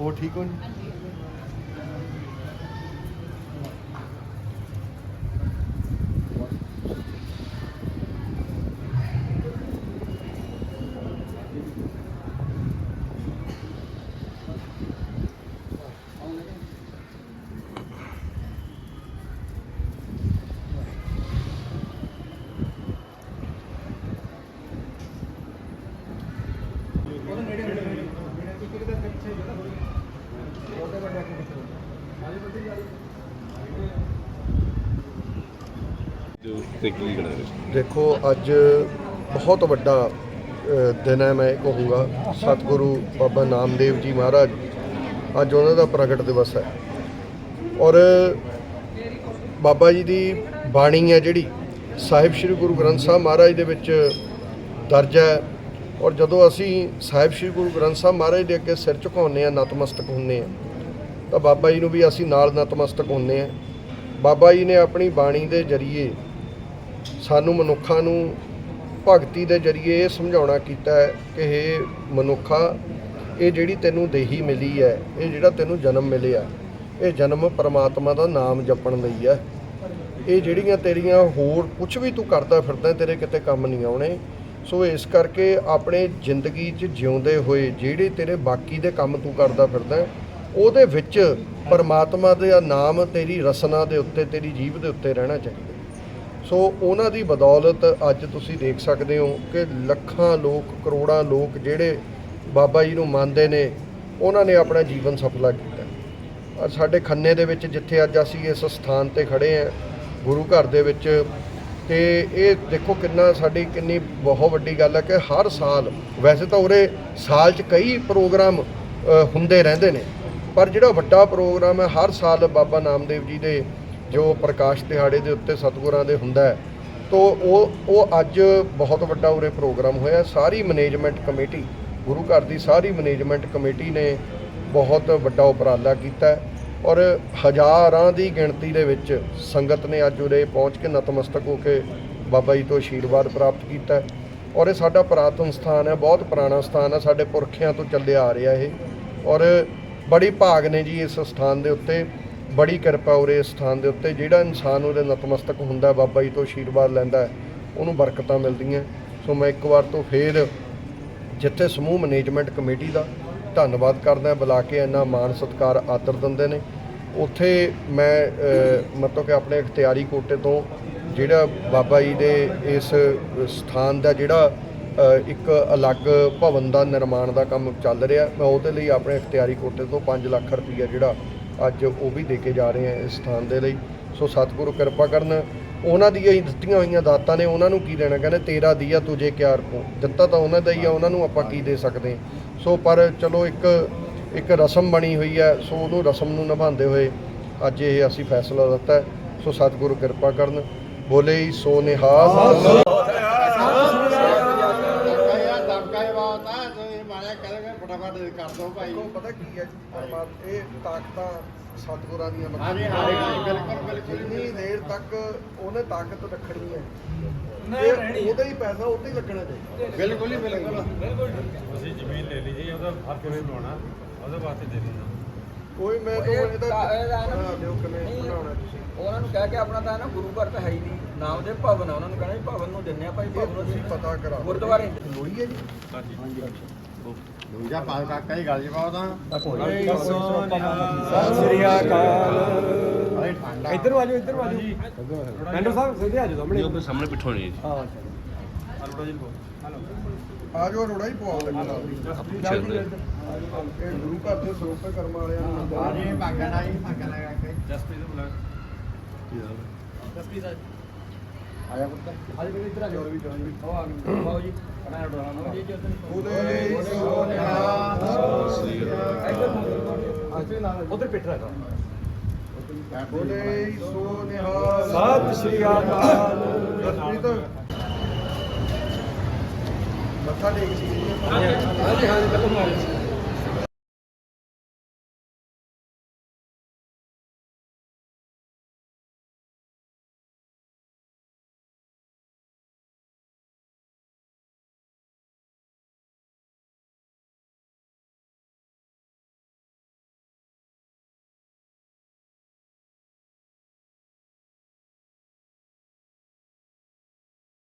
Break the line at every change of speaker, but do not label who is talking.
ਹੋ ਠੀਕ ਹੋ ਜੀ
ਜੋ ਤੇ ਕੀ ਕਰਾ ਰਹੇ
ਦੇਖੋ ਅੱਜ ਬਹੁਤ ਵੱਡਾ ਅ, ਦਿਨ ਹੈ ਮੈਂ ਇਹ ਕਹੂੰਗਾ। ਸਤਿਗੁਰੂ ਬਾਬਾ ਨਾਮਦੇਵ ਜੀ ਮਹਾਰਾਜ ਅੱਜ ਉਹਨਾਂ ਦਾ ਪ੍ਰਗਟ ਦਿਵਸ ਹੈ। ਔਰ ਬਾਬਾ ਜੀ ਦੀ ਬਾਣੀ ਹੈ ਜਿਹੜੀ ਸਾਹਿਬ ਸ੍ਰੀ ਗੁਰੂ ਗ੍ਰੰਥ ਸਾਹਿਬ ਮਹਾਰਾਜ ਦੇ ਵਿੱਚ ਦਰਜ ਹੈ। ਔਰ ਜਦੋਂ ਅਸੀਂ ਸਾਹਿਬ ਸ੍ਰੀ ਗੁਰੂ ਗ੍ਰੰਥ ਸਾਹਿਬ ਮਹਾਰਾਜ ਦੇ ਅੱਗੇ ਸਿਰ ਝੁਕਾਉਂਦੇ ਆ ਨਤਮਸਤਕ ਹੁੰਦੇ ਆ ਤਾਂ ਬਾਬਾ ਜੀ ਨੂੰ ਵੀ ਅਸੀਂ ਨਾਲ ਨਤਮਸਤਕ ਹੁੰਦੇ ਆ ਬਾਬਾ ਜੀ ਨੇ ਆਪਣੀ ਬਾਣੀ ਦੇ ਜਰੀਏ ਸਾਨੂੰ ਮਨੁੱਖਾਂ ਨੂੰ ਭਗਤੀ ਦੇ ਜਰੀਏ ਇਹ ਸਮਝਾਉਣਾ ਕੀਤਾ ਹੈ ਕਿ ਇਹ ਮਨੁੱਖਾ, ਇਹ ਜਿਹੜੀ ਤੈਨੂੰ ਦੇਹੀ ਮਿਲੀ ਹੈ, ਇਹ ਜਿਹੜਾ ਤੈਨੂੰ ਜਨਮ ਮਿਲਿਆ, ਇਹ ਜਨਮ ਪਰਮਾਤਮਾ ਦਾ ਨਾਮ ਜਪਣ ਲਈ ਹੈ। ਇਹ ਜਿਹੜੀਆਂ ਤੇਰੀਆਂ ਹੋਰ ਕੁਝ ਵੀ ਤੂੰ ਕਰਦਾ ਫਿਰਦਾ, ਤੇਰੇ ਕਿਤੇ ਕੰਮ ਨਹੀਂ ਆਉਣੇ। ਸੋ ਇਸ ਕਰਕੇ ਆਪਣੇ ਜ਼ਿੰਦਗੀ 'ਚ ਜਿਉਂਦੇ ਹੋਏ ਜਿਹੜੇ ਤੇਰੇ ਬਾਕੀ ਦੇ ਕੰਮ ਤੂੰ ਕਰਦਾ ਫਿਰਦਾ, ਉਹਦੇ ਵਿੱਚ ਪਰਮਾਤਮਾ ਦਾ ਨਾਮ, ਤੇਰੀ ਰਸਨਾ ਦੇ ਉੱਤੇ, ਤੇਰੀ ਜੀਭ ਦੇ ਉੱਤੇ ਰਹਿਣਾ ਚਾਹੀਦਾ। ਸੋ ਉਹਨਾਂ ਦੀ ਬਦੌਲਤ ਅੱਜ ਤੁਸੀਂ ਦੇਖ ਸਕਦੇ ਹੋ ਕਿ ਲੱਖਾਂ ਲੋਕ, ਕਰੋੜਾਂ ਲੋਕ ਜਿਹੜੇ ਬਾਬਾ ਜੀ ਨੂੰ ਮੰਨਦੇ ਨੇ, ਉਹਨਾਂ ਨੇ ਆਪਣਾ ਜੀਵਨ ਸਫਲਾ ਕੀਤਾ। ਸਾਡੇ ਖੰਨੇ ਦੇ ਵਿੱਚ ਜਿੱਥੇ ਅੱਜ ਅਸੀਂ ਇਸ ਸਥਾਨ ਤੇ ਖੜੇ ਆ ਗੁਰੂ ਘਰ ਦੇ ਵਿੱਚ, ਤੇ ਇਹ ਦੇਖੋ ਕਿੰਨਾ ਸਾਡੀ ਕਿੰਨੀ ਬਹੁਤ ਵੱਡੀ ਗੱਲ ਹੈ ਕਿ ਹਰ ਸਾਲ, ਵੈਸੇ ਤਾਂ ਉਰੇ ਸਾਲ 'ਚ ਕਈ ਪ੍ਰੋਗਰਾਮ ਹੁੰਦੇ ਰਹਿੰਦੇ ਨੇ, ਪਰ ਜਿਹੜਾ ਵੱਡਾ ਪ੍ਰੋਗਰਾਮ ਹੈ, ਹਰ ਸਾਲ ਬਾਬਾ ਨਾਮਦੇਵ ਜੀ ਦੇ ਜੋ ਪ੍ਰਕਾਸ਼ ਦਿਹਾੜੇ ਦੇ ਉੱਤੇ ਸਤਿਗੁਰਾਂ ਦੇ ਹੁੰਦਾ ਹੈ, ਤੋ ਉਹ ਉਹ ਅੱਜ ਬਹੁਤ ਵੱਡਾ ਉਰੇ ਪ੍ਰੋਗਰਾਮ ਹੋਇਆ ਸਾਰੀ ਮੈਨੇਜਮੈਂਟ ਕਮੇਟੀ, ਗੁਰੂ ਘਰ ਦੀ ਸਾਰੀ ਮੈਨੇਜਮੈਂਟ ਕਮੇਟੀ ਨੇ ਬਹੁਤ ਵੱਡਾ ਉਪਰਾਲਾ ਕੀਤਾ ਔਰ ਹਜ਼ਾਰਾਂ ਦੀ ਗਿਣਤੀ ਦੇ ਵਿੱਚ ਸੰਗਤ ਨੇ ਅੱਜ ਉਰੇ ਪਹੁੰਚ ਕੇ ਨਤਮਸਤਕ ਹੋ ਕੇ ਬਾਬਾ ਜੀ ਤੋਂ ਆਸ਼ੀਰਵਾਦ ਪ੍ਰਾਪਤ ਕੀਤਾ ਔਰ ਇਹ ਸਾਡਾ ਪੁਰਾਤਨ ਸਥਾਨ ਹੈ, ਬਹੁਤ ਪੁਰਾਣਾ ਸਥਾਨ ਹੈ, ਸਾਡੇ ਪੁਰਖਿਆਂ ਤੋਂ ਚੱਲਿਆ ਆ ਰਿਹਾ ਇਹ ਔਰ ਬੜੀ ਭਾਗ ਨੇ ਜੀ ਇਸ ਸਥਾਨ ਦੇ ਉੱਤੇ। ਬੜੀ ਕਿਰਪਾ ਉਰੇ ਇਸ ਸਥਾਨ ਦੇ ਉੱਤੇ। ਜਿਹੜਾ ਇਨਸਾਨ ਉਹਦੇ ਨਤਮਸਤਕ ਹੁੰਦਾ, ਬਾਬਾ ਜੀ ਤੋਂ ਆਸ਼ੀਰਵਾਦ ਲੈਂਦਾ ਉਹਨੂੰ ਬਰਕਤਾਂ ਮਿਲਦੀਆਂ। ਸੋ ਮੈਂ ਇੱਕ ਵਾਰ ਤੋਂ ਫੇਰ ਜਿੱਥੇ ਸਮੂਹ ਮੈਨੇਜਮੈਂਟ ਕਮੇਟੀ ਦਾ ਧੰਨਵਾਦ ਕਰਦਾ ਬੁਲਾ ਕੇ ਇੰਨਾ ਮਾਣ ਸਤਿਕਾਰ ਆਦਰ ਦਿੰਦੇ ਨੇ। ਉੱਥੇ ਮੈਂ ਮਤਲਬ ਕਿ ਆਪਣੇ ਇਖਤਿਆਰੀ ਕੋਟੇ ਤੋਂ ਜਿਹੜਾ ਬਾਬਾ ਜੀ ਦੇ ਇਸ ਸਥਾਨ ਦਾ ਜਿਹੜਾ ਇੱਕ ਅਲੱਗ ਭਵਨ ਦਾ ਨਿਰਮਾਣ ਦਾ ਕੰਮ ਚੱਲ ਰਿਹਾ, ਮੈਂ ਉਹਦੇ ਲਈ ਆਪਣੇ ਇਖਤਿਆਰੀ ਕੋਟੇ ਤੋਂ 5 ਲੱਖ ਰੁਪਈਆ ਜਿਹੜਾ ਅੱਜ ਉਹ ਵੀ ਦੇ ਕੇ ਜਾ ਰਹੇ ਹਾਂ ਇਸ ਸਥਾਨ ਦੇ ਲਈ। ਸੋ ਸਤਿਗੁਰੂ ਕਿਰਪਾ ਕਰਨ, ਉਹਨਾਂ ਦੀਆਂ ਹੀ ਦਿੱਤੀਆਂ ਹੋਈਆਂ ਦਾਤਾਂ ਨੇ, ਉਹਨਾਂ ਨੂੰ ਕੀ ਦੇਣਾ? ਕਹਿੰਦੇ, ਤੇਰਾ ਦੀਆ ਤੁਝੇ ਕਿਆ ਰਖੋ ਦਿੱਤਾ ਤਾਂ ਉਹਨਾਂ ਦਾ ਹੀ ਆ, ਉਹਨਾਂ ਨੂੰ ਆਪਾਂ ਕੀ ਦੇ ਸਕਦੇ ਹਾਂ। ਸੋ ਪਰ ਚਲੋ ਇੱਕ ਇੱਕ ਰਸਮ ਬਣੀ ਹੋਈ ਹੈ, ਸੋ ਉਹਨੂੰ ਰਸਮ ਨੂੰ ਨਿਭਾਉਂਦੇ ਹੋਏ ਅੱਜ ਇਹ ਅਸੀਂ ਫੈਸਲਾ ਦਿੱਤਾ ਸੋ ਸਤਿਗੁਰੂ ਕਿਰਪਾ ਕਰਨ, ਬੋਲੇ ਹੀ ਸੋ ਨਿਹਾਲ। ਦੇਖੋ ਪਤਾ ਕੀ ਹੈ ਪਰਮਾਤਮਾ ਇਹ ਤਾਕਤਾਂ ਸਤਿਗੁਰਾਂ ਦੀਆਂ
ਹਾਂਜੀ, ਹਾਂਜੀ, ਹਾਂਜੀ, ਬਿਲਕੁਲ, ਬਿਲਕੁਲ।
ਜਿੰਨੀ ਦੇਰ ਤੱਕ ਉਹਨੇ ਤਾਕਤ ਰੱਖਣੀ ਹੈ
ਨਹੀਂ
ਤੇ
ਰਹਿਣੀ।
ਉਹਦਾ ਹੀ ਪੈਸਾ ਉੱਤੇ ਹੀ ਲੱਗਣਾ ਚਾਹੀਦਾ।
ਬਿਲਕੁਲ ਹੀ ਬਿਲਕੁਲ।
ਤੁਸੀਂ ਜ਼ਮੀਨ ਲੈ ਲਈ ਜੀ ਉਹਦਾ ਹਰ ਕਿਵੇਂ ਬਣਾਉਣਾ? ਉਹਦੇ ਵਾਸਤੇ ਦੇ ਦੇਣਾ।
ਕੋਈ ਮੈਂ ਤਾਂ
ਇਹ
ਇਹਦਾ
ਤਾਂ- ਇਹਦਾ ਨਾ-
ਬਣਾ ਦਿਓ ਕਿਵੇਂ
ਨਹੀਂ,
ਬਣਾਉਣਾ ਤੁਸੀਂ।
ਉਹਨਾਂ ਨੂੰ ਕਹਿ ਕੇ ਆਪਣਾ ਤਾਂ ਨਾ ਗੁਰੂ ਘਰ ਤਾਂ ਹੈ ਹੀ ਨਹੀਂ। ਨਾਮ ਦੇ ਭਵਨ ਆ ਉਹਨਾਂ ਨੂੰ ਕਹਿਣਾ ਵੀ ਭਵਨ ਨੂੰ ਦਿੰਨੇ ਆ ਭਾਈ
ਇਹ
ਭਵਨ ਨੂੰ
ਤੁਸੀਂ
ਦਿੰਨੇ ਆ।
ਪਤਾ ਕਰਾ
ਗੁਰਦੁਆਰੇ
ਲੋਈ ਹੈ ਜੀ?
ਦੂਜਾ ਪਾਲ ਕਾਕਾ ਹੀ ਗੱਲ ਜਵਾਬ ਤਾਂ।
ਸਤਿ ਸ੍ਰੀ ਅਕਾਲ।
ਅਰੇ ਠੰਡਾ।
ਇੱਧਰ ਆਜੋ ਇੱਧਰ ਆਜੋ। ਮੈਂਡੋ ਸਾਹਿਬ ਸਿੱਧੇ ਆਜੋ ਸਾਹਮਣੇ।
ਉਹ ਸਾਹਮਣੇ ਪਿੱਠੋਂ ਨਹੀਂ ਜੀ।
ਹਾਂ। ਚਲੋ ਜੀ
ਆ ਜਾਓ ਰੋੜਾ ਹੀ। ਪਵਾ ਲੈਣਾ ਇਹ ਗੁਰੂ ਘਰ ਦੇ ਸਰੋਪੇ ਕਰਮ ਵਾਲਿਆਂ ਨੂੰ
ਆ ਜੀ ਭਾਗਣ ਆਈ ਭਾਗਣ ਲਗਾ ਕੇ
ਜਸਪ੍ਰੀਤ ਬੁਲਾ
ਆਇਆ ਪੁੱਤ।
ਅੱਜ ਵੀ ਇੱਧਰ ਆਜੋ
ਵੀ ਜਾਣੀ
ਉਹ ਆ ਗਏ ਬਾਬੂ ਜੀ। ਕਨਾ ਡੋਣਾ ਜੀ
ਬੋਲੇ ਸੋ ਨਿਹਾਲ
ਉਧਰ ਪਿੱਠ ਰੱਖੋ
ਬੋਲੇ ਸੋ ਨਿਹਾਲ
ਸਤਿ ਸ੍ਰੀ ਅਕਾਲ।
ਜਸਪ੍ਰੀਤ ਮੱਥਾ ਟੇਕ ਸੀ।
ਹਾਂਜੀ ਹਾਂਜੀ ਪਹਿਲਾਂ ਮਾਰੇ